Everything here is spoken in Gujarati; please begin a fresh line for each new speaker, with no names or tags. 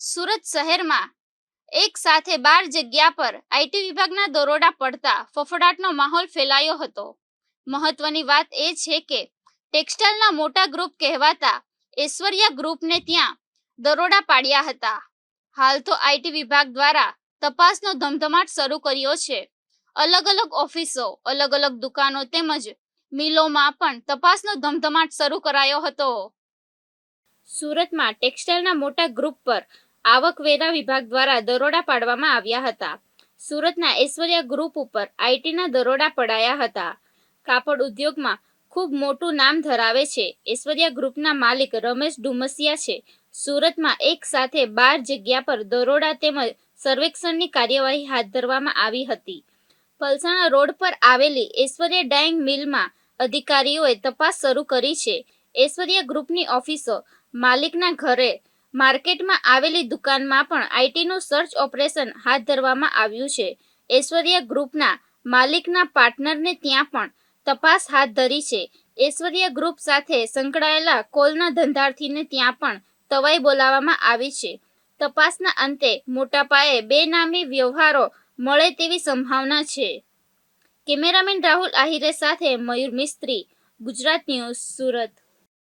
સુરત શહેરમાં એક સાથે બાર જગ્યા પર આઈટી વિભાગના દરોડા પડતા ફફડાટનો માહોલ ફેલાયો હતો. મહત્વની વાત એ છે કે ટેક્સટાઇલના મોટા ગ્રુપ કહેવાતા ઐશ્વર્યા ગ્રુપને ત્યાં દરોડા પાડ્યા હતા. હાલ તો આઈટી વિભાગ દ્વારા તપાસનો ધમધમાટ શરૂ કર્યો છે. અલગ અલગ ઓફિસો, અલગ અલગ દુકાનો તેમજ મિલોમાં પણ તપાસનો ધમધમાટ શરૂ કરાયો હતો. સુરતમાં ટેક્સટાઇલના મોટા ગ્રુપ પર આવકવેરા વિભાગ દ્વારા દરોડા પાડવામાં આવ્યા હતા. સુરતના ઐશ્વર્યા ગ્રુપ ઉપર આઈટીના દરોડા પડાયા હતા. કાપડ ઉદ્યોગમાં ખૂબ મોટું નામ ધરાવે છે. ઐશ્વર્યા ગ્રુપના માલિક રમેશ ડુમસિયા છે. સુરતમાં એક સાથે બાર જગ્યા પર દરોડા તેમજ સર્વેક્ષણની કાર્યવાહી હાથ ધરવામાં આવી હતી. પલસાણા રોડ પર આવેલી ઐશ્વર્યા ડાઇંગ મિલમાં અધિકારીઓએ તપાસ શરૂ કરી છે. ઐશ્વર્યા ગ્રુપની ઓફિસો માલિકના ઘરે માર્કેટમાં આવેલી દુકાનમાં પણ આઈટીનું સર્ચ ઓપરેશન હાથ ધરવામાં આવ્યું છે. ઐશ્વર્યા ગ્રુપના માલિકના પાર્ટનરને ત્યાં પણ તપાસ હાથ ધરી છે. ઐશ્વર્યા ગ્રુપ સાથે સંકળાયેલા કોલના ધંધાર્થીને ત્યાં પણ તવાઈ બોલાવવામાં આવી છે. તપાસના અંતે મોટા પાયે બેનામી વ્યવહારો મળે તેવી સંભાવના છે. કેમેરામેન રાહુલ આહિરે સાથે મયુર મિસ્ત્રી, ગુજરાત ન્યૂઝ સુરત.